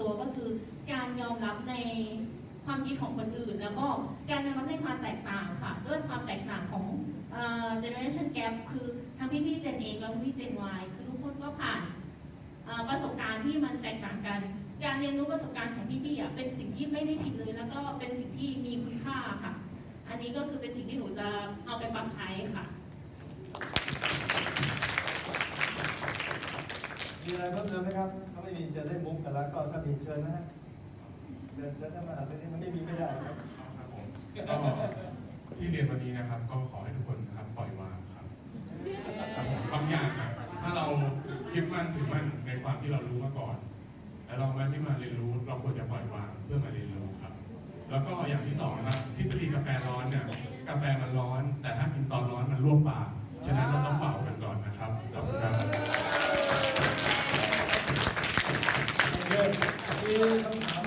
ตัวก็คือ การยอมรับในความคิดของคนอื่น แล้วก็การยอมรับในความแตกต่างค่ะ ด้วยความแตกต่างของเอ่อ generation gap คือทั้งพี่พี่ๆ Gen X แล้วพี่ๆ Gen Y คือทุกคนก็ผ่านประสบการณ์ที่มันแตกต่างกัน การเรียนรู้ประสบการณ์ของพี่ๆอะเป็นสิ่งที่ไม่ได้ผิดเลย แล้วก็เป็นสิ่งที่มีคุณค่าค่ะ อันนี้ก็คือเป็นสิ่งที่หนูจะเอาไปปรับใช้ค่ะ มีอะไรเพิ่มเติมไหมครับ ถ้าไม่มีจะเล่นมุกกันแล้วก็ถ้ามีเชิญนะฮะเชิญเชิญถ้ามาตรงนี้มันไม่มีไม่ได้ครับ ครับผมก็ที่เรียนวันนี้นะครับ ก็ขอให้ทุกคนนะครับปล่อยวางครับครับผมบางอย่างอะถ้าเรายึดมั่นถือมั่นในความที่เรารู้มาก่อน แล้วเราไม่ได้มาเรียนรู้ เราควรจะปล่อยวางเพื่อมาเรียนรู้ครับ แล้วก็อย่างที่สองนะครับทฤษฎีกาแฟร้อนเนี่ยกาแฟมันร้อน แต่ถ้ากินตอนร้อนมันลวกปาก 因为他们。